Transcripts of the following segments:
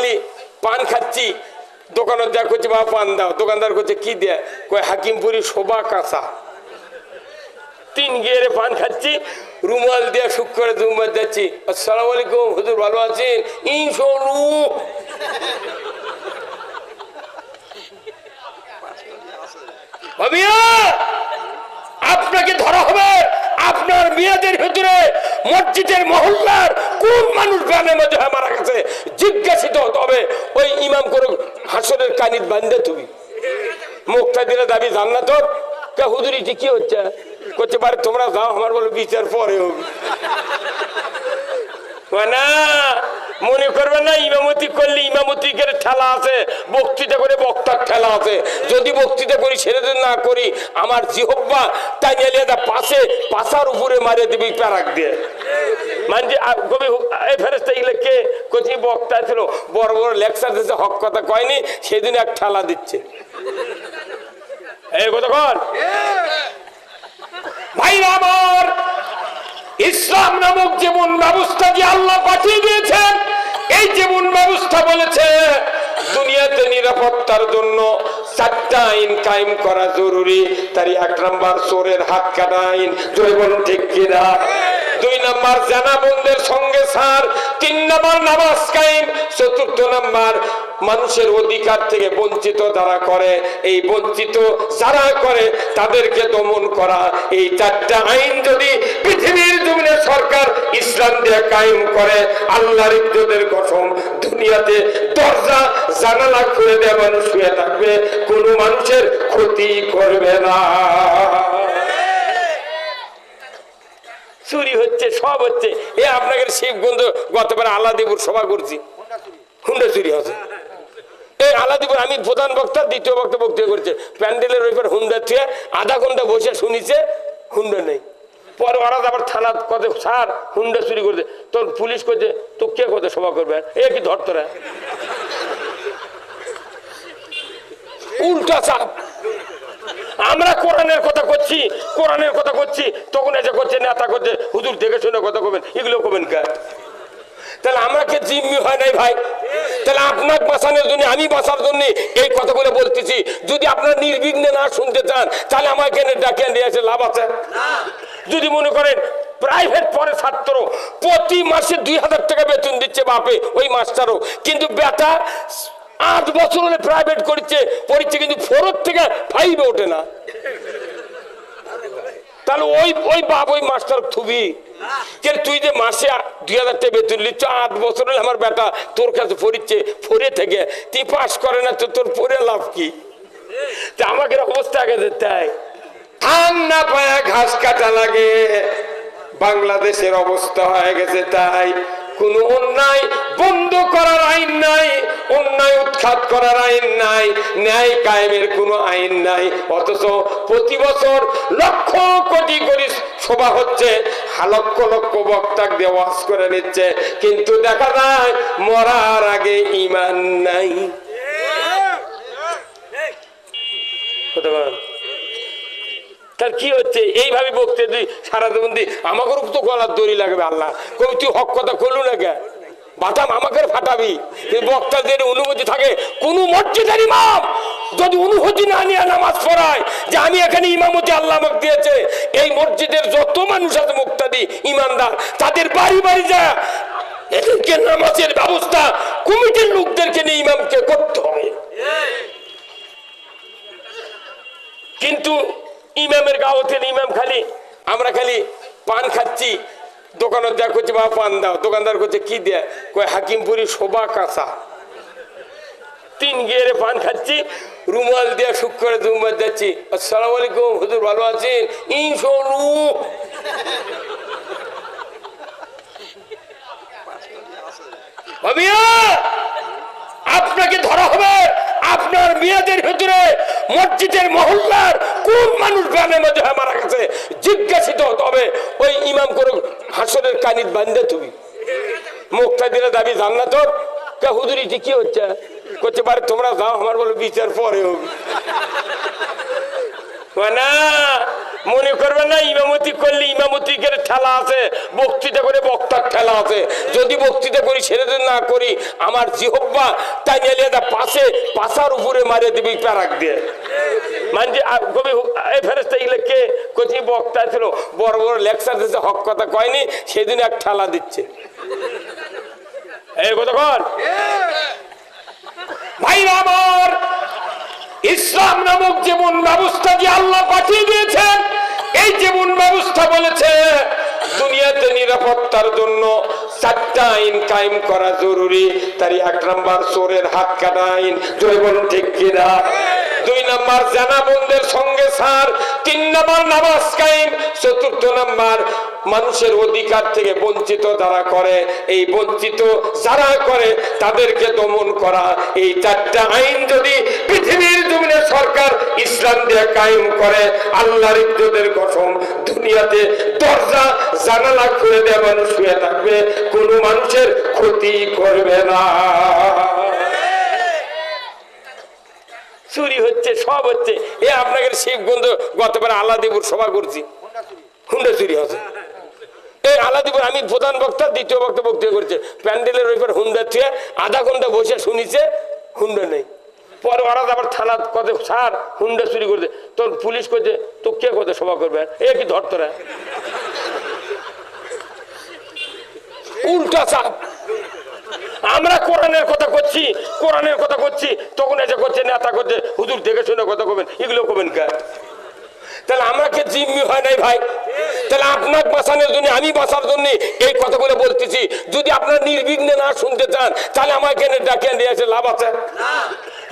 খালি পান খাচ্ছি। দোকানদার করছে বা পান দাও। দোকানদার করছে কি দেয় কয়, হাকিমপুরি শোভা কাঁচা। তিন গিয়ে পান খাচ্ছি। রুমাল দিয়ে সুখ করে রুমাল যাচ্ছি। আসসালাম আলাইকুম, হুজুর ভালো আছেন? ভাবিয়া, আপনাকে ধরা হবে। আপনার মেয়েদের ভিতরে মসজিদের মহল্লার কোন মানুষ গ্রামের মধ্যে হয়ে মারা গেছে, জিজ্ঞাসিত হতে হবে। ওই ইমাম করে হাসরের কানিত বান্ধে তুমি। মুখটা দিলে দাবি জান্নাত হুজুরি যে কি হচ্ছে? করতে পারে তোমরা যাও, আমার বলো বিচার পরে হবে। না মনে করবে না, ইমামতি করলে ইমামতি করে ঠেলা আছে, বক্তৃতা করে বক্তার ঠেলা আছে। যদি বক্তৃতা করি সেটা না করি, আমার জিহব্বা তাই নিয়ে পাশে, পাশার উপরে মারিয়ে দিবি প্যারাক দিয়ে। মানে কবি কে? বক্তা ছিল, বড় বড় লেকচার হক কথা কয়নি, সেদিন ঠেলা দিচ্ছে। এই ইসলাম নামক জীবন ব্যবস্থা যে আল্লাহ পাঠিয়ে দিয়েছেন, এই জীবন ব্যবস্থা বলেছে, দুনিয়াতে নিরাপত্তার জন্য চারটা আইন কায়েম করা জরুরি। তার এক নাম্বার চোরের হাত কাটা আইন। জয় ঠিক কিনা দুই নাম্বার, জানা বন্ধের সঙ্গে সার। তিন নাম্বার, নামাজ কায়েম। চতুর্থ নাম্বার মানুষের অধিকার থেকে বঞ্চিত যারা করে, এই বঞ্চিত যারা করে, তাদেরকে দমন করা এই চারটা আইন যদি পৃথিবীর জমিনে সরকার ইসলাম দিয়ে কায়েম করে, আল্লাহর ইজ্জতের গঠন দুনিয়াতে দরজা, জানালা করে দেয় মানুষ শুয়ে থাকবে, কোনো মানুষের ক্ষতি করবে না। চুরি হচ্ছে, সব হচ্ছে। এ আপনাকে শিবগঞ্জ গতবার আলাদিপুর সভা করছি। হুন্ডা চুরি হচ্ছে। এই আলাদিপুর আমি প্রধান বক্তা, দ্বিতীয় বক্তা বক্তব্য করছে। প্যান্ডেলের ওই হুন্ডা থুয়ে আধা ঘণ্টা বসে শুনিছে, হুন্ডা নেই। পরে ওরা আবার থানা কত স্যার হুন্ডা চুরি করছে। তোর পুলিশ করছে তো কে কত সভা করবে? এ কি ধরতরা? উল্টা চাপ। আমরা কোরআনের কথা করছি, কোরআনের কথা করছি, তখন এসে করছে, নেতা করছে, হুজুর দেখে শুনে কথা কবেন, এগুলো কবেন কে তাহলে আমাকে জিম্মি হয় নাই ভাই? তাহলে আপনার বাঁচানোর জন্য, আমি বাঁচার জন্য এই কথাগুলো বলতেছি। যদি আপনার নির্বিঘ্নে না শুনতে চান, তাহলে আমাকে এনে ডাকে নিয়ে এসে লাভ আছে? যদি মনে করেন প্রাইভেট পরে ছাত্র, প্রতি মাসে দুই হাজার টাকা বেতন দিচ্ছে বাপে, ওই মাস্টারও। কিন্তু বেটা আট বছর হলে প্রাইভেট করছে, পড়ছে, কিন্তু ফোরের থেকে ফাইভে ওঠে না। তাহলে ওই ওই বাপ, ওই মাস্টার থুবি। যে তুই যে মাসে দুই হাজার টাকা বেতন নিচ্ছ, আট বছর হলে আমার বেটা তোর কাছে ফরিচ্ছে, ফরে থেকে। তুই পাস করে না তো তোর পরে লাভ কি? আমাকে অবস্থা আগে তাই ধান না পায়া, ঘাস কাটা লাগে। বাংলাদেশের অবস্থা হয়ে গেছে তাই। কোন অন্যায় বন্ধ করার আইন নাই, অন্যায় উৎখাত করার আইন নাই, ন্যায় কায়েমের কোনো আইন নাই। অথচ প্রতি বছর লক্ষ কোটি কোটি সভা হচ্ছে লক্ষ লক্ষ বক্তাক দিয়ে ওয়াজ করে নিচ্ছে। কিন্তু দেখা যায়, মরার আগে ইমান নাই কথা বলেন? তার কি হচ্ছে? এইভাবে বকতে তুই সারা জীবন দি আমাকে তো গলার দড়ি লাগবে আল্লাহ। কবি তুই হক কথা করলু না কে? বাতাম আমাকে ফাটাবি। বক্তাদের অনুভূতি থাকে, কোন মসজিদের ইমাম যদি অনুভূতি না নিয়ে নামাজ পড়ায়, যে আমি এখানে ইমামতি আল্লাহ আমাকে দিয়েছে, এই মসজিদের যত মানুষ আছে মুক্তাদি, ইমানদার, তাদের বাড়ি বাড়ি যা। এদেরকে নামাজের ব্যবস্থা কমিটির লোকদেরকে নিয়ে ইমামকে করতে হবে। কিন্তু ইমামের গাওতের ইমাম খালি। আমরা খালি পান খাচ্ছি। দোকানদার করছে বা পান দাও। দোকানদার করছে, কি দেয় কয়, হাকিমপুরি শোভা কাঁচা। তিন গিয়ে পান খাচ্ছি। রুমাল দিয়ে সুখ করে রুমাল যাচ্ছি। আসসালাম আলাইকুম, হুজুর ভালো আছেন? ইনশোরু ভাবিয়া আপনাকে ধরা হবে আপনার মেয়েদের ভিতরে মসজিদের মহল্লার কোন মানুষ মধ্যে হয়ে মারা গেছে? জিজ্ঞাসিত হতে হবে। ওই ইমাম করে হাসনের কানিত বান্ধে তুমি। মুখটা দিলে দাবি জানলা তোর? হুদুরি যে কি হচ্ছে? করতে পারে তোমরা যাও, আমার বলো বিচার পরে হোক না মনে করবে না, ইমামতি করলে ইমামতি করে ঠেলা আছে, বক্তৃতা করে বক্তার ঠেলা আছে। যদি বক্তৃতা করি সেটা না করি, আমার জিহব্বা তাই নিয়ে পাশে, পাশার উপরে মারিয়ে দিবি প্যারাক দিয়ে। মানে ছিল, বড় বড় লেকচার হক কথা কয়নি, সেদিন ঠেলা দিচ্ছে। এই ইসলাম নামক জীবন ব্যবস্থা যে আল্লাহ পাঠিয়ে দিয়েছেন এই জীবন ব্যবস্থা বলেছে, দুনিয়াতে নিরাপত্তার জন্য চারটা আইন কায়েম করা জরুরি। তার এক নাম্বার চোরের হাত কাটা আইন। জয় বলুন ঠিক কিনা? দুই নাম্বার জানা বন্ধের সঙ্গে সার। তিন নাম্বার নামাজ কায়েম। চতুর্থ নাম্বার মানুষের অধিকার থেকে বঞ্চিত যারা করে, এই বঞ্চিত যারা করে, তাদেরকে দমন করা। এই চারটা আইন যদি পৃথিবীর জমিনে সরকার ইসলাম দিয়ে কায়েম করে, আল্লাহর ইজ্জতের কসম, দুনিয়াতে দরজা, জানালা খুলে দেওয়া মানুষ শুয়ে থাকবে, কোনো মানুষের ক্ষতি করবে না। চুরি হচ্ছে, সব হচ্ছে। এ আপনাকে শিবগঞ্জ গতবার আল্লাদিপুর সভা করছি। হুন্ডা চুরি হচ্ছে। এই আলাদিপুর, আমি প্রধান বক্তা, দ্বিতীয় বক্তা বক্তব্য করছে। প্যান্ডেলের ওইবার হুন্ডা থুয়ে আধা ঘণ্টা বসে শুনিছে, হুন্ডা নেই। পরে ওরা আবার থানা কত স্যার হুন্ডা চুরি করছে। তোর পুলিশ করছে তো কে কোথায় সভা করবে? এ কি ধরতরা? উল্টা চাপ। আমরা কোরআনের কথা করছি, কোরআনের কথা করছি, তখন এসে করছে, নেতা করছে, হুজুর দেখে শুনে কথা কবেন, এগুলো কবেন কে? তাহলে আমাকে জিম্মি হয় নাই ভাই? তাহলে আপনার বাঁচানোর জন্য, আমি বাঁচার জন্য এই কথাগুলো বলতেছি। যদি আপনার নির্বিঘ্নে না শুনতে চান, তাহলে আমাকে ডাকিয়ে নিয়ে এসে লাভ আছে?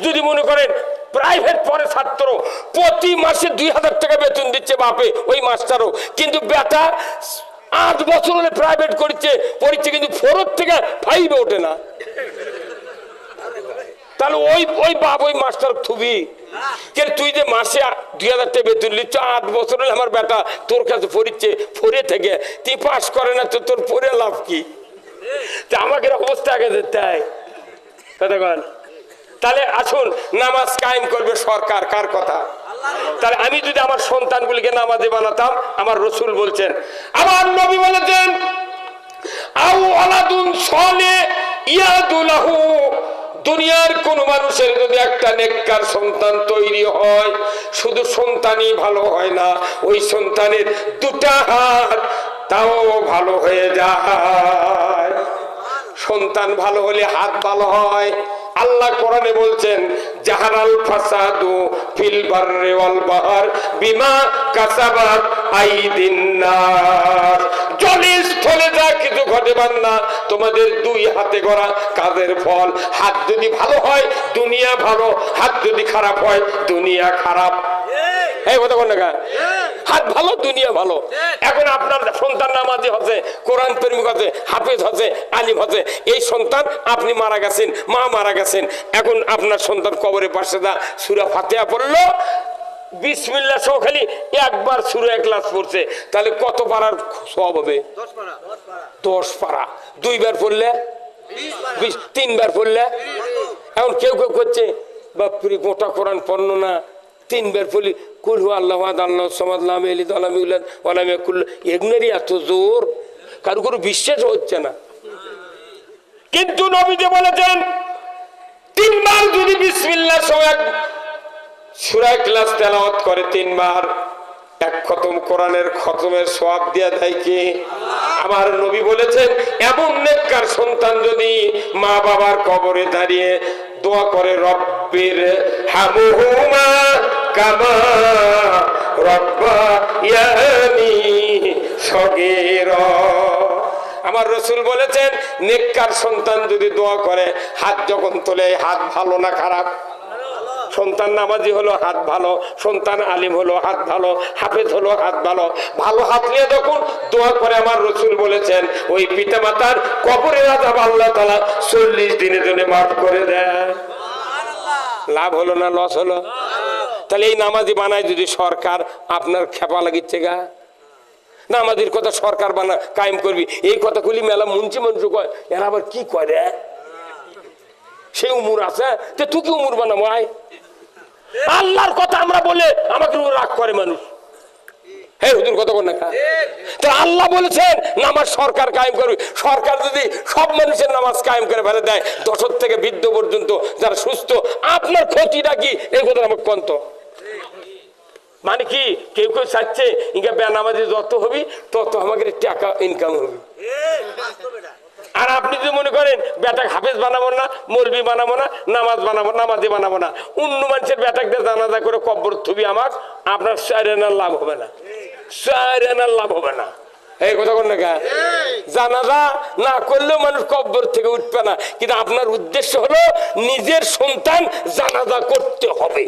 যদি মনে করেন প্রাইভেট পরে ছাত্র, প্রতি মাসে দুই হাজার টাকা বেতন দিচ্ছে বাপে, ওই মাস্টারও। কিন্তু বেটা আট বছর হলে প্রাইভেট করছে, পড়ছে কিন্তু ফোরের থেকে ফাইভে ওঠে না। তাহলে ওই ওই বাপ, ওই মাস্টার থুবি। তুই যে মাসে দুই হাজার টাকা বেতন নিচ্ছ, আট বছর হলে আমার বেটা তোর কাছে পড়িচ্ছে ফোরে থেকে। তুই পাস করে না তো তোর পড়ে লাভ কি? তা আমাকে অবস্থা আগে তাই কতক্ষণ তাহলে আসুন, নামাজ কায়েম করবে সরকার, কার কথা? তাহলে আমি যদি আমার সন্তানগুলিকে নামাজে বানাতাম, আমার রসুল বলছেন, আমার নবী বলেছেন আউ আলাদুন সলে ইয়াদুলাহু। দুনিয়ার কোন মানুষের যদি একটা নেককার সন্তান তৈরি হয়, শুধু সন্তানই ভালো হয় না, ওই সন্তানের দুটা হাত তাও ভালো হয়ে যায়। সন্তান ভালো হলে হাত ভালো হয় আল্লাহ কোরআনে বলছেন জাহারাল ফাসাদু ফিল বাররে ওয়াল বাহার বিমা কাসাবাত আইদিন নাস জলে স্থলে যা কিছু ঘটে না, তোমাদের দুই হাতে করা কাজের ফল। হাত যদি ভালো হয়, দুনিয়া ভালো। হাত যদি খারাপ হয়, দুনিয়া খারাপ। এই কথা কোন না হাত ভালো দুনিয়া ভালো। এখন আপনার সন্তান নামাজি হচ্ছে কোরআন প্রেমিক হচ্ছে হাফিজ হচ্ছে আলিম হচ্ছে। এই সন্তান আপনি মারা গেছেন মা মারা গেছেন। এখন আপনার সন্তান কবরে পাশে দা সুরা ফাতেহা পড়ল। বিসমিল্লা সহ খালি একবার সুরা ক্লাস পড়ছে। তাহলে কত পারার সব হবে? দশ পারা। দুইবার পড়লে? তিনবার পড়লে? এখন কেউ কেউ করছে বাপরি গোটা কোরআন পড়ল না। তিনবার পড়লি কুল হু আল্লাহ আল্লাহ সমাদলাম আলামে কুল্ল এগুলোরই এত জোর, কারও কোনো বিশ্বাস হচ্ছে না। কিন্তু নবী যে বলেছেন, তিনবার যদি বিসমিল্লা এক সুরায় ক্লাস তেলাওয়াত করে তিনবার, এক খতম কোরআনের খতমের সওয়াব দিয়া দেয় কি? আমার নবী বলেছেন, এমন নেককার সন্তান যদি মা বাবার কবরে দাঁড়িয়ে দোয়া করে, রব্বের হামুহুমা কামা রব্বা সগীরা আমার রসুল বলেছেন নেককার সন্তান যদি দোয়া করে হাত যখন তোলে হাত ভালো না খারাপ? সন্তান নামাজি হলো হাত ভালো সন্তান আলিম হলো হাত ভালো হাফেজ হলো হাত ভালো। ভালো হাত নিয়ে যখন দোয়া করে আমার রসুল বলেছেন ওই পিতা মাতার কবরের আজাব আল্লাহ তালা চল্লিশ দিনের জন্য মাফ করে দেয়। লাভ হলো না লস হলো? তাহলে এই নামাজি বানায় যদি সরকার আপনার খেপা লাগিচ্ছে গা? নামাজির কথা সরকার বানা, কায়েম করবি। এই কথাগুলি মেলা মুন্সি মানুষ কয়, এরা আবার কি করে সে উমুর আছে? তে তুই কি উমুর বানাবো আয়? আল্লাহর কথা আমরা বলে আমাকে রাগ করে মানুষ। হ্যাঁ হুজুর কত না তো আল্লাহ বলেছেন, নামাজ সরকার কায়েম করবে। সরকার যদি সব মানুষের নামাজ কায়েম করে ফেলে দেয়, দশর থেকে বৃদ্ধ পর্যন্ত যারা সুস্থ, আপনার ক্ষতিটা কি? এই কথা আমাকে কন্ত। মানে কি, কেউ কেউ চাচ্ছে ইনকা বেনামাজি যত হবি, তত আমাকে টাকা ইনকাম হবে। আর আপনি যদি মনে করেন, বেটাক হাফেজ বানাবো না বানাবো না, নামাজ বানাবো, নামাজি বানাবো না, অন্য মানুষের বেটাকদের জানাজা করে আমার, আপনার সাইরেনার লাভ হবে না। সাইরেনার লাভ হবে না। এই কথা কোন? না জানাজা না করলেও মানুষ কব্বর থেকে উঠবে না। কিন্তু আপনার উদ্দেশ্য হলো, নিজের সন্তান জানাজা করতে হবে।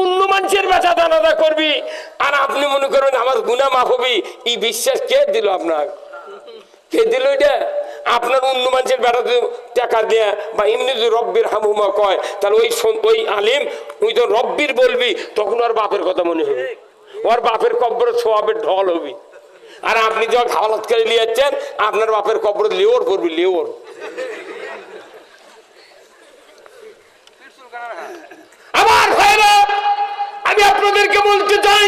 অন্য মানুষের বেচা জানাজা করবি, আর আপনি মনে করবেন আমার গুনা মাফ হবি, এই বিশ্বাস কে দিল আপনার? কে দিল এটা? আপনার অন্য মানুষের বেড়া যদি টাকা দেয়া, বা এমনি যদি রব্বির হামুমা কয়, তাহলে ওই ওই আলিম, ওই তো রব্বির বলবি, তখন ওর বাপের কথা মনে হবে। ওর বাপের কব্বর সোয়াবের ঢল হবি। আর আপনি যখন হাওলাত করে নিয়ে যাচ্ছেন, আপনার বাপের কব্বর লেওর করবি লেওর আমার ভাইরা আমি আপনাদেরকে বলতে চাই,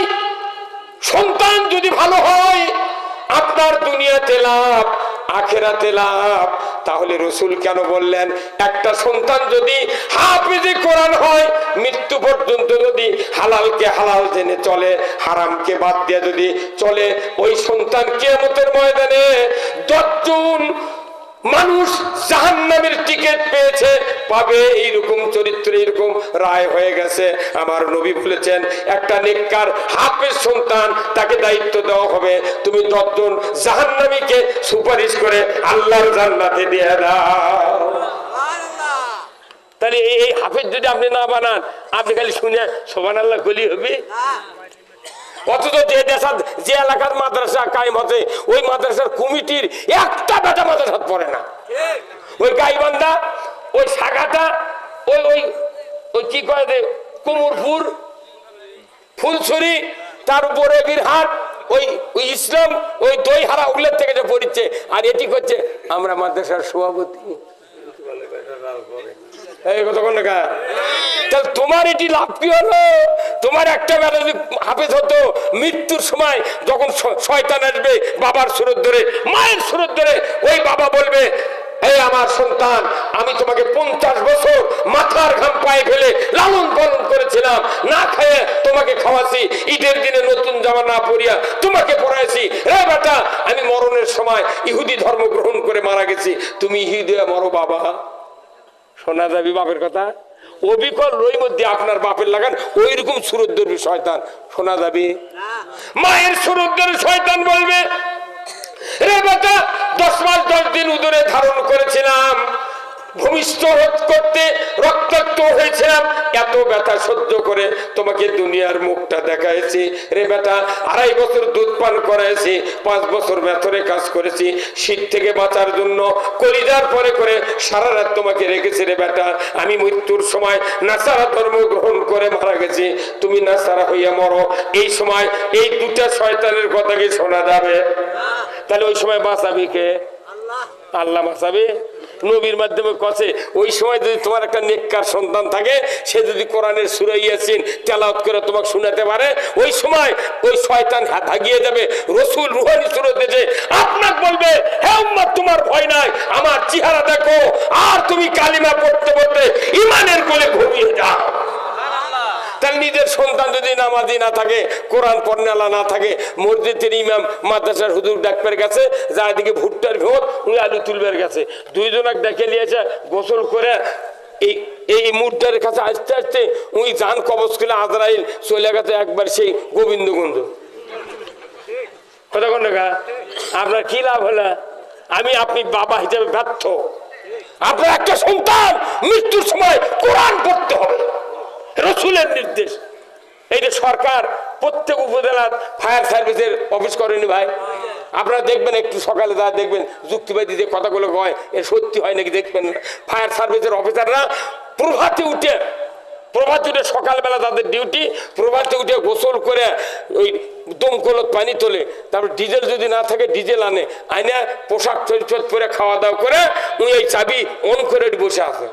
সন্তান যদি ভালো হয়, আপনার দুনিয়াতে লাভ, আখেরাতে লাভ। তাহলে রসুল কেন বললেন, একটা সন্তান যদি হাফিজে কোরআন হয়, মৃত্যু পর্যন্ত যদি হালালকে হালাল জেনে চলে, হারামকে বাদ দিয়ে যদি চলে, ওই সন্তান কেমতের ময়দানে দশজন মানুষ জাহান্নামের টিকিট পেয়েছে। পাবে এইরকম চরিত্র এরকম রায় হয়ে গেছে। আমার নবী বলেছেন একটা নেককার হাফের সন্তান তাকে দায়িত্ব দেওয়া হবে। তুমি দশজন জাহান্নামীকে সুপারিশ করে আল্লাহর জান্নাতে দিয়ে দাও। তাহলে এই এই হাফেজ যদি আপনি না বানান আপনি খালি শুনে সোবান আল্লাহ গলি হবে? অথচ যে দেশার যে এলাকার মাদ্রাসা কায়েম হচ্ছে ওই মাদ্রাসার কমিটির একটা বেটা মাদ্রাসা পড়ে না। ওই গাইবান্ধা ওই শাখাটা ওই ওই ওই কি কয় যে কুমুরপুর ফুলছড়ি তার উপরে বীরহাট ওই ওই ইসলাম ওই দই হারা ওগুলোর থেকে যে পড়ছে আর এটি করছে আমরা মাদ্রাসার সভাপতি। এই কথা কোন তোমার এটি লাভ কি হলো? তোমার একটা বেলা যদি হাফেজ হতো, মৃত্যুর সময় যখন শয়তান আসবে বাবার সুরত ধরে, মায়ের সুরত ধরে, ওই বাবা বলবে, এই আমার সন্তান, আমি তোমাকে পঞ্চাশ বছর মাথার ঘাম পায়ে ফেলে লালন পালন করেছিলাম। না খেয়ে তোমাকে খাওয়াছি, ঈদের দিনে নতুন জামা না পরিয়া তোমাকে পড়াইছি রে বেটা, আমি মরণের সময় ইহুদি ধর্ম গ্রহণ করে মারা গেছি। তুমি ইহুদি মরো বাবা। শোনা যাবি বাপের কথা? অবিকল রই মধ্যে আপনার বাপের লাগান ওই রকম সুরদ্দর শয়তান। শোনা যাবে? মায়ের সুরদ্দর শয়তান বলবে, রে বেটা, দশ মাস দশ দিন উদরে ধারণ করেছিলাম ভূমিষ্ঠ করতে রক্তাক্ত হয়েছিলাম। এত ব্যথা সহ্য করে তোমাকে দুনিয়ার মুখটা দেখাইছি। রে বেটা আড়াই বছর দুধ পান করাইছি পাঁচ বছর ব্যথরে কাজ করেছি। শীত থেকে বাঁচার জন্য কলিজার পরে করে সারা রাত তোমাকে রেখেছি রে বেটা। আমি মৃত্যুর সময় নাসারা ধর্ম গ্রহণ করে মারা গেছি। তুমি নাসারা হইয়া মরো। এই সময় এই দুটা শয়তানের কথা কি শোনা যাবে? তাহলে ওই সময় বাঁচাবি কে? আল্লাহ বাঁচাবে? নবীর মাধ্যমে কছে ওই সময় যদি তোমার একটা নেককার সন্তান থাকে, সে যদি কোরআনের সুরে ইয়াসিন তেলাওয়াত করে তোমাকে শোনাতে পারে, ওই সময় ওই শয়তান ভাগিয়ে যাবে রসুল রুহানি সুরত যে আপনার বলবে হ্যাঁ তোমার ভয় নাই, আমার চেহারা দেখো, আর তুমি কালিমা পড়তে পড়তে ইমানের কোলে ঘুমিয়ে যাও। তাহলে নিজের সন্তান যদি নামাজি না থাকে, কোরআন পড়নালা না থাকে, মসজিদের ইমাম, মাদ্রাসার হুজুর, ডাক্তার কাছে যা এদিকে ভুট্টার ভোট উনি আলু তুলবের কাছে দুইজনাক ডেকে নিয়েছে, গোসল করে এই এই মুহূর্তের কাছে আসতে আসতে উনি যান কবচ করে আজরাইল চলে গেছে, একবার সেই গোবিন্দগঞ্জ। কথা কোন আপনার কি লাভ হলো? আমি আপনি বাবা হিসেবে ব্যর্থ। আপনার একটা সন্তান, মৃত্যুর সময় কোরআন পড়তে হবে। রসুলের নির্দেশ। এই যে সরকার প্রত্যেক উপজেলার ফায়ার সার্ভিসের অফিস করেনি ভাই। আপনারা দেখবেন একটু সকালে যা দেখবেন যুক্তিবাদী যে কথাগুলো কয়, এ সত্যি হয় নাকি দেখবেন ফায়ার সার্ভিসের অফিসাররা প্রভাতে উঠে, প্রভাত উঠে সকালবেলা তাদের ডিউটি, প্রভাতে উঠে গোসল করে ওই দমকলত পানি তোলে। তারপর ডিজেল যদি না থাকে, ডিজেল আনে। আইনে পোশাক চরিচত পরে খাওয়া দাওয়া করে এই চাবি অন করে বসে আছে।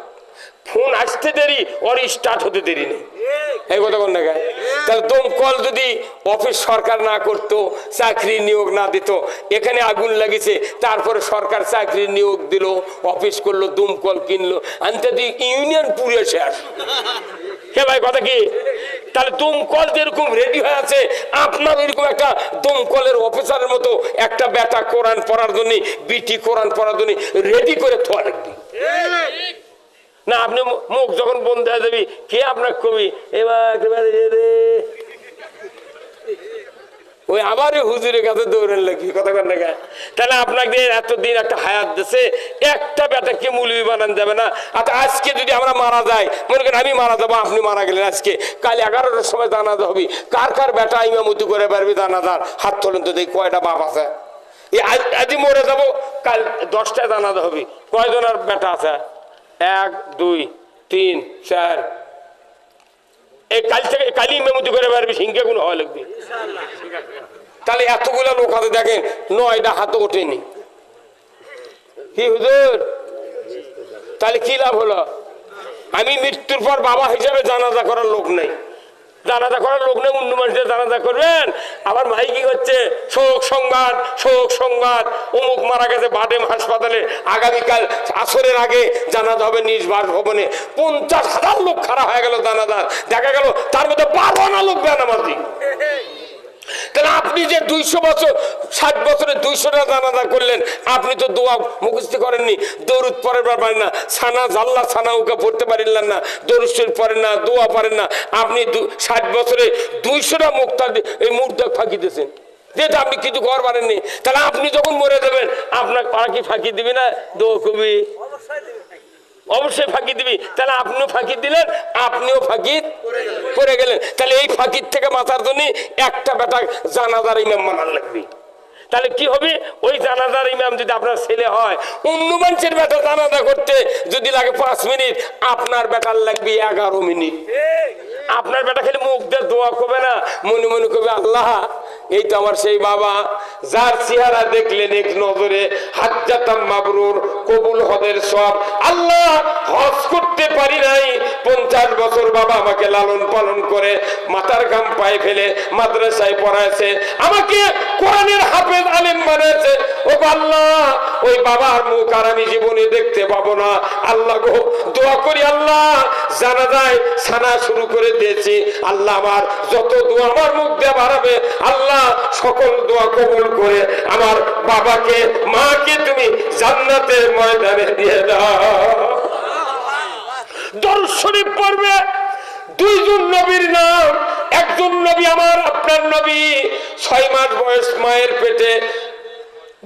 ফোন আসতে দেরি, ওর স্টার্ট হতে দেরি নেই। এই কথা কোন? জায়গায় তাহলে দমকল যদি অফিস সরকার না করত, চাকরি নিয়োগ না দিত, এখানে আগুন লাগিছে, তারপরে সরকার চাকরি নিয়োগ দিল অফিস করল দমকল কিনলো, আনতে দি ইউনিয়ন পুরে শেষ হে ভাই, কথা কি? তাহলে দমকল যেরকম রেডি হয়ে আছে, আপনার এরকম একটা দমকলের অফিসারের মতো একটা বেটা কোরআন পড়ার জন্য, বিটি কোরআন পড়ার জন্য রেডি করে রাখবি না, আপনি মুখ যখন বন্ধ হয়ে যাবি, কে আপনার কবি? এবার। ওই আবার ওই হুজুরের কাছে দৌড়েন লাগি, কথা কর না। তাহলে আপনাকে এতদিন একটা হায়াত দিছে, একটা বেটাকে মুলবি বানান যাবে না? আচ্ছা আজকে যদি আমরা মারা যাই, মনে করেন আমি মারা যাব, আপনি মারা গেলেন আজকে। কাল এগারোটার সময় জানাজা হবে। কার কার বেটা ইমামতি করে পারবি জানাজার? হাত তোলেন তো দেখি কয়টা বাপ আছে। আজ- মরে যাব, কাল দশটায় জানাজা হবে। কয়জনের বেটা আছে? এক, দুই, তিন, চার। এই কাল থেকে কালই মেমতি করে পারবি সিংকে কোনো হওয়া লাগবে। তাহলে এতগুলো লোক হাতে দেখেন, নয়টা হাতে ওঠেনি। কি হুজুর? তাহলে কি লাভ হলো? আমি মৃত্যুর পর বাবা হিসাবে জানাজা করার লোক নেই। জানাজা করার লোক নেই অন্য মানুষদের জানাজা করবেন? আবার ভাই কি করছে? শোক সংবাদ শোক সংবাদ। অমুক মারা গেছে বাডেম হাসপাতালে। আগামীকাল আসরের আগে জানাজা হবে নিজ বাসভবনে পঞ্চাশ হাজার লোক খারাপ হয়ে গেল জানাজা দেখা গেল তার মধ্যে বারো না লোক বেনামাজি। তাহলে আপনি যে দুইশো বছর, ষাট বছরে দুইশোটা জানাজা করলেন, আপনি তো দোয়া মুখস্থি করেননি। দৌড়ুদ পরের পারেন না ছানা জাল্লা ছানা উকে পড়তে পারিলেন না দৌড় শরীফ পড়েন না, দোয়া পারেন না। আপনি দু- ষাট বছরে দুইশোটা মুক্তা এই মুর্দা ফাঁকি দিয়েছেন। যেটা আপনি কিছু ঘর পারেননি তাহলে আপনি যখন মরে যাবেন, আপনার পাড়া কি ফাঁকি দিবি না? দোয়া কবি অবশ্যই ফাঁকি দিবি। তাহলে আপনিও ফাঁকি দিলেন আপনিও ফাঁকি করে গেলেন। তাহলে এই ফাঁকির থেকে বাঁচার জন্য একটা বেটা জানাজার ইমাম মানার লাগবে। তাহলে কি হবে? ওই জানাজার ইমাম যদি আপনার ছেলে হয় অন্য মানুষের বেটা জানাজা করতে যদি লাগে পাঁচ মিনিট আপনার বেটার লাগবে এগারো মিনিট। আপনার বেটা খালি মুখ দিয়ে দোয়া করবে না মনে মনে করবে আল্লাহ এই তো আমার সেই বাবা, যার চেহারা দেখলেন এক নজরে, হাজ্জাতাম মাবরুর কবুল হদের সব। আল্লাহ হজ করতে পারি নাই, পঞ্চাশ বছর বাবা আমাকে লালন পালন করে, মাথার গাম পায়ে ফেলে মাদ্রাসায় পড়াইছে। আমাকে কোরআনের হাফেজ আলেম বানাইছে। ও আল্লাহ, ওই বাবার মুখ আর আমি জীবনে দেখতে পাবো না। আল্লাহ গো, দোয়া করি আল্লাহ জানা যায় সানা শুরু করে দিয়েছি। আল্লাহ আমার যত দোয়া আমার মুখ দিয়ে বাড়াবে, আল্লাহ সকল দোয়া কবুল করে আমার বাবাকে, মাকে তুমি জান্নাতের ময়দানে দিয়ে দাও। দর্শনী পর্বে দুইজন নবীর নাম, একজন নবী আমার, আপনার নবী। ছয় মাস বয়স মায়ের পেটে।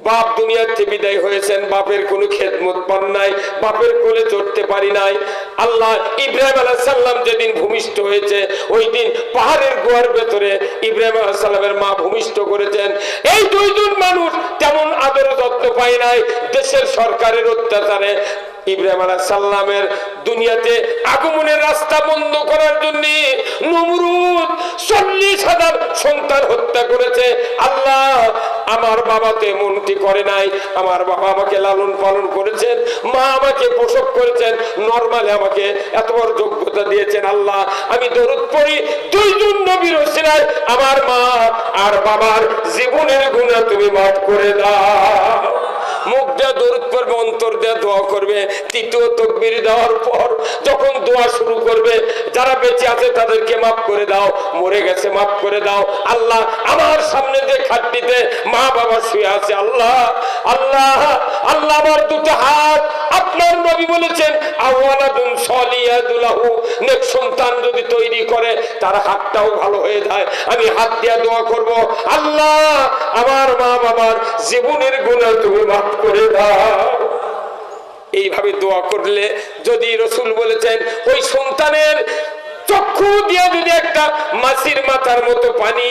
বাপ দুনিয়াতে বিদায় হয়েছেন, বাপের কোনো খেদমত পান নাই, বাপের কোলে চড়তে পারি নাই। আল্লাহ ইব্রাহিম আলাহ সাল্লাম যেদিন ভূমিষ্ঠ হয়েছে, ওই দিন পাহাড়ের গুহার ভেতরে ইব্রাহিম আলাহ সাল্লামের মা ভূমিষ্ঠ করেছেন। এই দুইজন মানুষ তেমন আদর যত্ন পায় নাই, দেশের সরকারের অত্যাচারে ইব্রাহিম আলাহ সাল্লামের দুনিয়াতে আগমনের রাস্তা বন্ধ করার জন্য নমরুদ চল্লিশ হাজার সন্তান হত্যা করেছে। আল্লাহ আমার বাবা তো এমনটি করে নাই। আমার বাবা আমাকে লালন পালন করেছেন, মা আমাকে প্রসব করেছেন নর্মালে আমাকে এত বড় যোগ্যতা দিয়েছেন আল্লাহ। আমি দরুদ পড়ি, দুইজন নবীর আমার মা আর বাবার জীবনের গুণা তুমি মাফ করে দাও। মুখ দিয়ে দরুদ পড়বে অন্তর দিয়ে দোয়া করবে। তৃতীয় তকবির দেওয়ার পর যখন দোয়া শুরু করবে, যারা বেঁচে আছে তাদেরকে মাফ করে দাও, মরে গেছে মাফ করে দাও। আল্লাহ আমার সামনে যে খাটনিতে মা বাবা শুয়ে আছে, আল্লাহ আল্লাহ আল্লাহ আমার দুটো হাত। আপনার নবী বলেছেন আওয়ালাদুন সলিয়াদুলাহু নেক সন্তান যদি তৈরি করে, তার হাতটাও ভালো হয়ে যায়। আমি হাত দিয়া দোয়া করব, আল্লাহ, আমার মা বাবার জীবনের গুণা তুমি মাফ করে দাও। এইভাবে দোয়া করলে যদি রসুল বলেছেন, ওই সন্তানের চক্ষু দিয়ে যদি একটা মাসির মাথার মতো পানি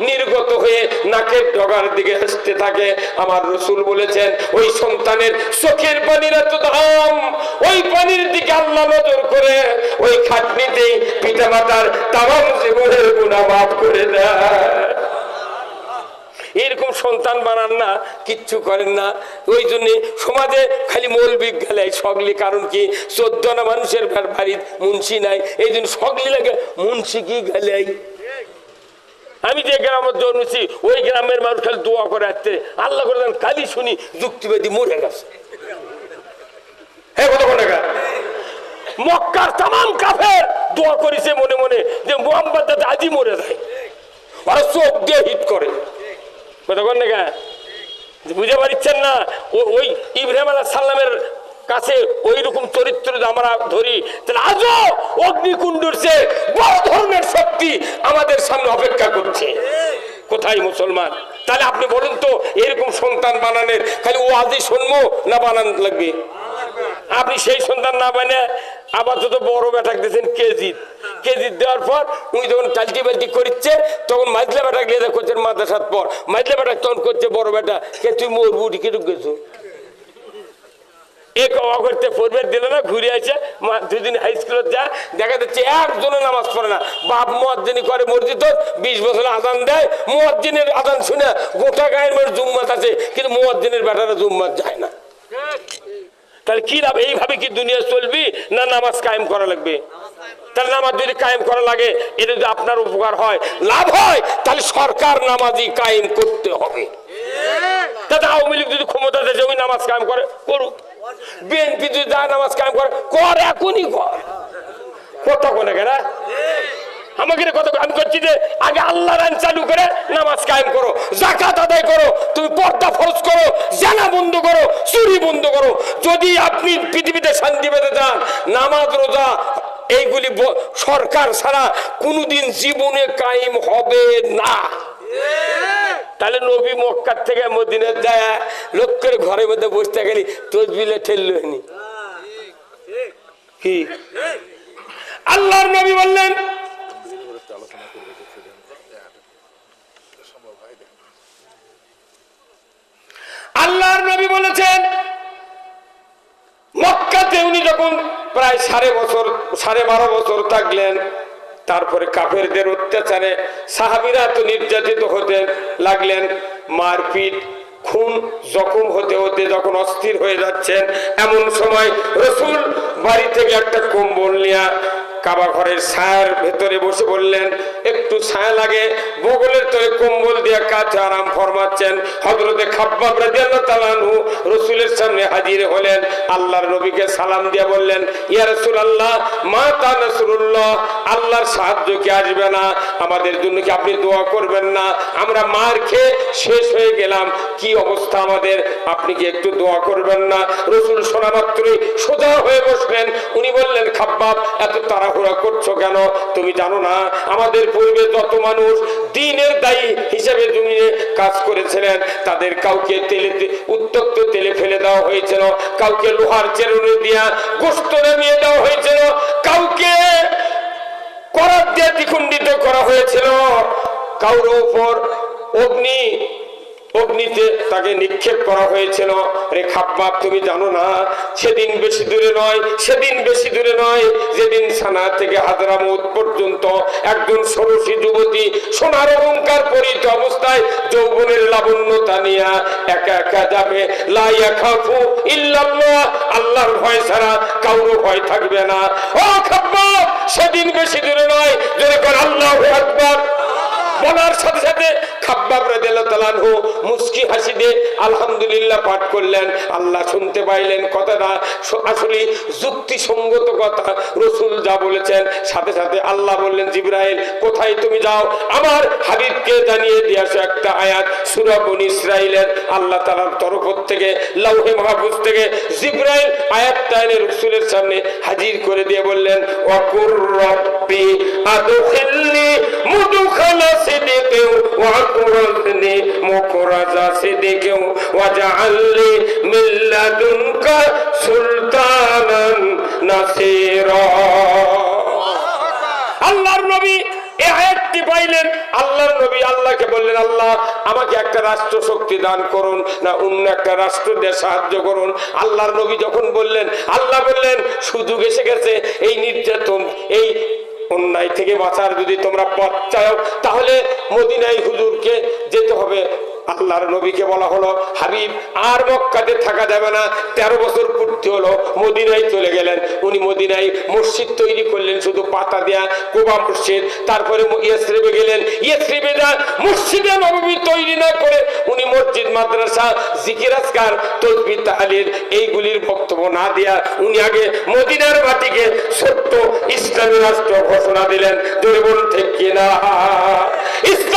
নির্গত হয়ে নাকের ডগার দিকে আসতে থাকে, আমার রসুল বলেছেন, ওই সন্তানের চোখের পানির এত দাম, ওই পানির দিকে আল্লাহ নজর করে, ওই খাটনিতেই পিতা মাতার তাম জীবনের গুণা মাফ করে দেয়। এরকম সন্তান বানান না, কিচ্ছু করেন না। ওই জন্যে সমাজে খালি মৌলবিক গেলাই সগলি, কারণ কি চোদ্দ না মানুষের বাড়ির মুন্সি নাই। এই জন্য সগলি লাগে মুন্সি কি গেলাই। আমি যে গ্রামের জন্মেছি, ওই গ্রামের মানুষ খালি দোয়া করে আসছে। আল্লাহ করে দেন, কালি শুনি যুক্তিবাদী মরে গেছে। হ্যাঁ মক্কার দোয়া করেছে মনে মনে যে মোহাম্মদ আজই মরে যায়। ওরা চোখ দিয়ে হিট করে। কতক্ষণ দেখা? বুঝে পারছেন না? ওই ইব্রাহিম আলাহ সাল্লামের কাছে ওই রকম চরিত্র আমরা ধরি, তাহলে আজও অগ্নিকুণ্ডুর চেয়ে বড় ধরনের শক্তি আমাদের সামনে অপেক্ষা করছে। কোথায় মুসলমান? তাহলে আপনি বলুন তো, এরকম সন্তান বানানোর খালি ও আজই শুনব না বানান লাগবে? আপনি সেই সন্তান না বানে যত বড় বেটাক দিয়েছেন কেজি কেজি দেওয়ার পর উনি যখন টালটি বালটি করছে তখন মাইজলা বেটা গিয়ে করছেন মাদ্রাসার পর। মাইজলা বেটা তখন করছে, বড় বেটা, কে তুই মরবু কি গেছো এক দিল না, ঘুরে আসে দুদিন হাই স্কুলে যা দেখা যাচ্ছে একজনও নামাজ পড়ে না। বাপ মোয়াজ্জিনি করে মসজিদ বিশ বছর আজান দেয়, মোয়াজ্জিনের আজান শুনে গোটা গায়ের মেয়ের জুম্মাত আছে, কিন্তু মোয়াজ্জিনের বেটারা জুম্মাত যায় না। তাহলে কি লাভ? এইভাবে কি দুনিয়া চলবি? না নামাজ কায়েম করা লাগবে? তাহলে নামাজ যদি কায়েম করা লাগে, এটা যদি আপনার উপকার হয়, লাভ হয়, তাহলে সরকার নামাজি কায়েম করতে হবে। তাতে আওয়ামী লীগ যদি ক্ষমতা দেয় জমি নামাজ কায়েম করে, করুক। বিএনপি যদি যায় নামাজ কায়েম করে, কর, এখনই কর। কত কোনে কেনা আমাকে কত আমি করছি যে আগে আল্লাহর আইন চালু করে নামাজ কায়েম করো জাকাত আদায় করো তুমি পর্দা ফরজ করো জানা বন্ধ করো চুরি বন্ধ করো। যদি আপনি পৃথিবীতে শান্তি পেতে চান নামাজ রোজা এইগুলি সরকার ছাড়া কোনোদিন জীবনে কায়েম হবে না। তাহলে নবী মক্কার থেকে মদিনে যায় লোকের ঘরের মধ্যে বসতে গেলি তসবিলে ঠেললো নি কি? আল্লাহর নবী বললেন আল্লাহর নবী বলেছেন মক্কাতে উনি যখন প্রায় সাড়ে বছর, সাড়ে বারো বছর থাকলেন। তারপরে কাফেরদের অত্যাচারে সাহাবিরা তো নির্যাতিত হতে লাগলেন। মারপিট, খুন, জখম হতে হতে যখন অস্থির হয়ে যাচ্ছেন, এমন সময় রসুল বাড়ি থেকে একটা কম্বল নিয়ে কাবা ঘরের ছায়ার ভেতরে বসে বললেন, একটু ছায়া লাগে বগলের তলে কম্বল দিয়ে কাছে আরাম ফরমাচ্ছেন। হজরতে খাব্বাব রাদিয়াল্লাহু তাআলা আনহু রসুলের সামনে হাজির হলেন। আল্লাহর নবীকে সালাম দিয়ে বললেন, ইয়া রাসূলুল্লাহ, মা তা নাসরুল্লাহ, আল্লাহর সাহায্য কি আসবে না? আমাদের জন্য কি আপনি দোয়া করবেন না? আমরা মার খেয়ে শেষ হয়ে গেলাম। কি অবস্থা আমাদের? আপনি কি একটু দোয়া করবেন না? রসুল শোনা মাত্রই সোজা হয়ে বসলেন। উনি বললেন, খাব্বাব, এত তাড়াহুড়া করছ কেন? তুমি জানো না? আমাদের পূর্বে যত মানুষ দিনের দায়ী হিসেবে জমিনে কাজ করেছিলেন, তাদের কাউকে তেলে উত্তপ্ত তেলে ফেলে দেওয়া হয়েছিল, কাউকে লোহার চেরুনি দিয়া গোস্ত নামিয়ে দেওয়া হয়েছিল, কাউকে করার দিয়ে দ্বিখণ্ডিত করা হয়েছিল। কারোর উপর অগ্নি অগ্নিতে তাকে নিক্ষেপ করা হয়েছিল। রে খাব্বাব তুমি জানো না, সেদিন বেশি দূরে নয়, সেদিন বেশি দূরে নয়, যেদিন সানা থেকে হাজরামত পর্যন্ত একজন ষোড়শী যুবতী সোনার অহংকার পরিত অবস্থায় যৌবনের লাবণ্যতা নিয়ে একা একা যাবে। লাইয়া খাফু ইল্লাল্লাহ, আল্লাহর ভয় ছাড়া কারও ভয় থাকবে না। ও খাব্বাব সেদিন বেশি দূরে নয়, যেরকম আল্লাহ আকবার বলার সাথে সাথে খাব্বাব তাআলা মুস্কি হাসি দিয়ে আলহামদুলিল্লাহ পাঠ করলেন। আল্লাহ শুনতে পাইলেন কথাটা। আসলে যুক্তিসঙ্গত কথা রসুল যা বলেছেন, সাথে সাথে আল্লাহ বললেন, জিব্রাইল, কোথায় তুমি যাও? আমার হাবিবকে জানিয়ে দিয়ে আসো একটা আয়াত সূরা বনি ইসরাইলের আল্লাহ তাআলার তরফ থেকে, লাউহে মাহফুজ থেকে জিব্রাইল আয়াতটা এনে রসুলের সামনে হাজির করে দিয়ে বললেন, ওয়াকুর রব্বি আদখিলনি মুদখালা সিদিকিন ওয়াকুরনি মুখরাজা সিদিকিন ওয়াজআলনি মিন লাদুনকা সুলতানান নাসীরা। আল্লাহর নবী এই আয়াতটি পাইলেন। আল্লাহর নবী আল্লাহকে বললেন, আল্লাহ, আমাকে একটা রাষ্ট্র শক্তি দান করুন, না অন্য একটা রাষ্ট্র দিয়ে সাহায্য করুন। আল্লাহর নবী যখন বললেন, আল্লাহ বললেন, সুযোগ এসে গেছে, এই নির্যাতন, এই অন্যায় থেকে বাঁচার যদি তোমরা পথ চাও তাহলে মদিনাই হুজুরকে যেতে হবে। আল্লাহর নবীকে বলা হলো, হাবিব, আর মক্কাতে থাকা যাবে না। তেরো বছর পূর্তি হলো, মদিনায় চলে গেলেন। উনি মদিনায় মসজিদ তৈরি করলেন, শুধু পাতা দেয়া, কোবা মসজিদ। তারপরে ইয়েসরিবে গেলেন। ইয়েসরিবে না মসজিদে নবী তৈরি না করে উনি মসজিদ, মাদ্রাসা জিকিরাজকার তসবি তাহালির এইগুলির বক্তব্য না দিয়া উনি আগে মদিনার মাটিকে ছোট্ট ইসলামী রাষ্ট্র ঘোষণা দিলেন। জোরে বলুন ঠিক কিনা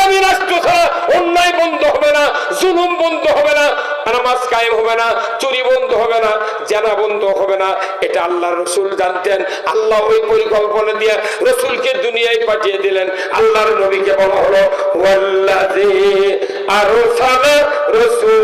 ইসলামী রাষ্ট্র ছাড়া অন্যায় বন্ধ হবে না, জুলুম বন্ধ হবে না, নামাজ কায়েম হবে না, চুরি বন্ধ হবে না, জানা বন্ধ হবে না। এটা আল্লাহ রসুল জানতেন। আল্লাহ ওই পরিকল্পনা দিয়ে রসুলকে দুনিয়ায় পাঠিয়ে দিলেন। আল্লাহর নবীকে বলা হলো আর রসুল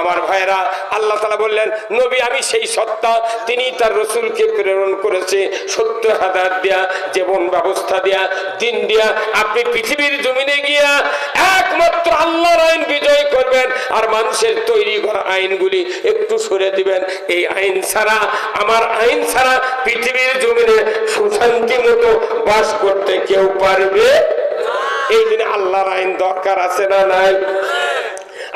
আমার ভাইরা আল্লাহ তালা বললেন, নবী, আমি সেই সত্তা, তিনি তার রসুলকে প্রেরণ করেছে, সত্য হাজার দিয়া, জীবন ব্যবস্থা দিয়া, দিন দিয়া। আপনি পৃথিবীর জমিনে গিয়া একমাত্র আল্লাহর আইন বিজয় করবেন আর মানুষের তৈরি করা আইনগুলি একটু সরে দিবেন। এই আইন ছাড়া, আমার আইন ছাড়া পৃথিবীর জমিনে সুশান্তি মতো বাস করতে কেউ পারবে? এই দিনে আল্লাহর আইন দরকার আছে না নাই?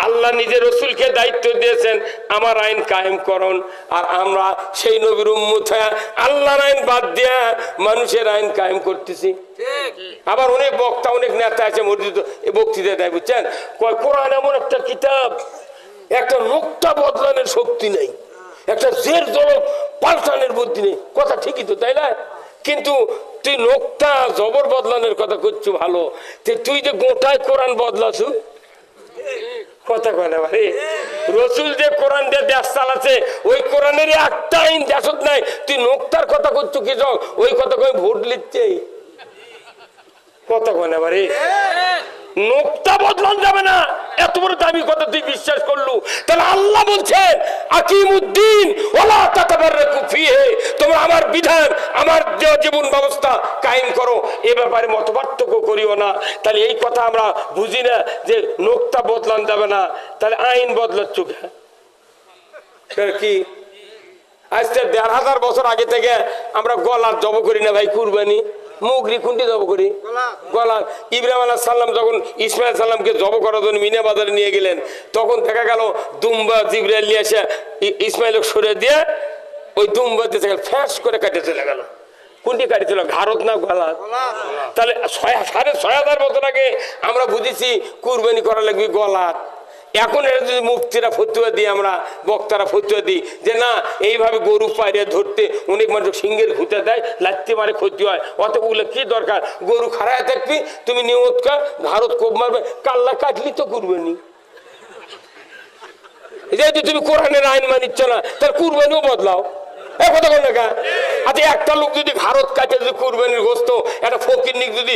আল্লাহ নিজের রসুলকে দায়িত্ব দিয়েছেন, আমার আইন কায়েম করুন। আর আমরা সেই নবীর উম্মত আল্লাহর আইন বাদ দিয়া মানুষের আইন কায়েম করতেছি। আবার অনেক বক্তা, অনেক নেতা আছে মসজিদ বক্তৃতা দেয়, বুঝছেন? কয়, কোরআন এমন একটা কিতাব, একটা নোকটা বদলানোর শক্তি নেই। একটা জের দল পাল্টানোর বুদ্ধি নেই। কথা ঠিকই তো, তাই না? কিন্তু তুই নোকটা জবর বদলানোর কথা করছ ভালো। তুই যে গোটায় কোরআন বদলাছু কথা কয় রসুল যে কোরআন দিয়ে দেশ চালাচ্ছে ওই কোরআনের একটা আইন দেশত নাই। তুই নোক্তার কথা করছ কি ওই কথা কই ভোট লিখছে? কথা কয় না নোকতা বদলান যাবে না। এত বড় দামি কথা তুই বিশ্বাস করলু। তাহলে আল্লাহ বলছে আকিম উদ্দিন ওলা তোমরা আমার বিধান, আমার জীবন ব্যবস্থা কায়েম করো। এ ব্যাপারে মত পার্থক্য করিও না। তাহলে এই কথা আমরা বুঝি না যে নোকতা বদলান যাবে না। তাহলে আইন বদলাচ্ছ? কি? আজকে দেড় হাজার বছর আগে থেকে আমরা গলার জব করি না ভাই, কুরবানি। মুগরি কুন্টি জব করি। গলার। ইব্রাহিম আলাহ সাল্লাম যখন ইসমাইল সাল্লামকে জব করার জন্য মিনা বাজারে নিয়ে গেলেন তখন দেখা গেল দুম্বা জিব্রাইল নিয়ে এসে ই- সরে দিয়ে ওই দুম্বা দিয়ে ফ্যাস করে কাটে চলে গেল। কোনটি কাটিছিল ঘারত না গলা তাহলে ছয় সাড়ে ছয় হাজার বছর আগে আমরা বুঝেছি কুরবানি করা লাগবে গলাত এখন এর যদি মুক্তিরা ফতুয়া দিই, আমরা বক্তারা ফতুয়া দিই, যে না, এইভাবে গরু পাইরে ধরতে অনেক মানুষ সিংহের ঘুতে দেয়, লাত্তি মারে ক্ষতি হয়। অত ওগুলো কি দরকার? গরু খারায় থাকবি, তুমি নিয়ত কর ভারত কোপ মারবে, কাল্লা কাটলি তো কুরবানি যেহেতু তুমি কোরআনের আইন মানিচ্ছ না, তার কুরবানিও বদলাও। কথা বল আচ্ছা একটা লোক যদি ভারত কাটে, যদি কুরবানির গোস্ত, একটা ফকির যদি